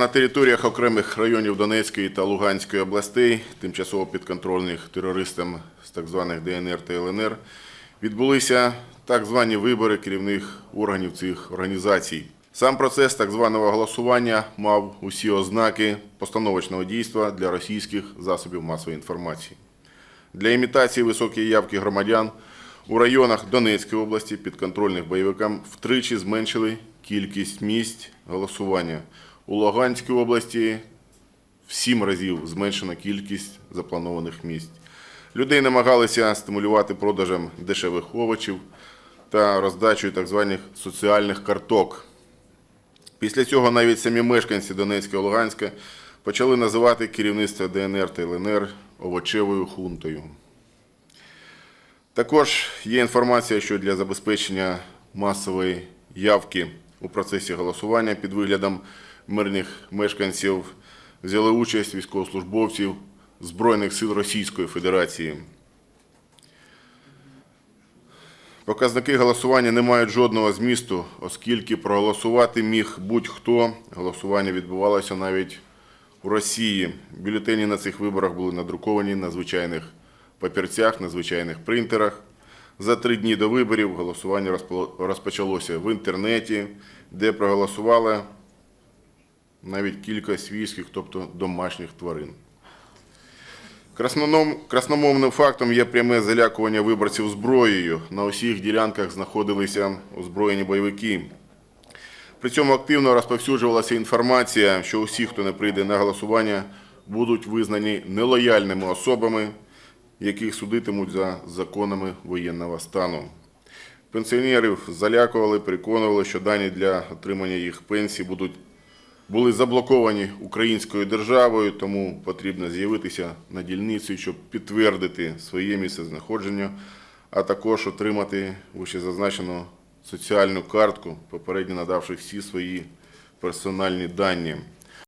На територіях окремих районів Донецької та Луганської областей, тимчасово підконтрольних терористам з так званих ДНР та ЛНР, відбулися так звані вибори керівних органів цих організацій. Сам процес так званого голосування мав усі ознаки постановочного дійства для російських засобів масової інформації. Для імітації високої явки громадян у районах Донецької області підконтрольних бойовикам втричі зменшили кількість місць голосування. У Луганській області в сім разів зменшена кількість запланованих місць. Людей намагалися стимулювати продажем дешевих овочів та роздачею так званих соціальних карток. Після цього навіть самі мешканці Донецька і Луганська почали називати керівництво ДНР та ЛНР овочевою хунтою. Також є інформація, що для забезпечення масової явки у процесі голосування під виглядом мирних мешканців взяли участь військовослужбовців Збройних сил Російської Федерації. Показники голосування не мають жодного змісту, оскільки проголосувати міг будь-хто. Голосування відбувалося навіть у Росії. Бюлетені на цих виборах були надруковані на звичайних папірцях, на звичайних принтерах. За три дні до виборів голосування розпочалося в інтернеті, де проголосували навіть кілька свійських, тобто домашніх тварин. Красномовним фактом є пряме залякування виборців зброєю. На усіх ділянках знаходилися озброєні бойовики. При цьому активно розповсюджувалася інформація, що усі, хто не прийде на голосування, будуть визнані нелояльними особами, яких судитимуть за законами воєнного стану. Пенсіонерів залякували, переконували, що дані для отримання їх пенсій будуть були заблоковані українською державою, тому потрібно з'явитися на дільницю, щоб підтвердити своє місцезнаходження, а також отримати вищезазначену соціальну картку, попередньо надавши всі свої персональні дані.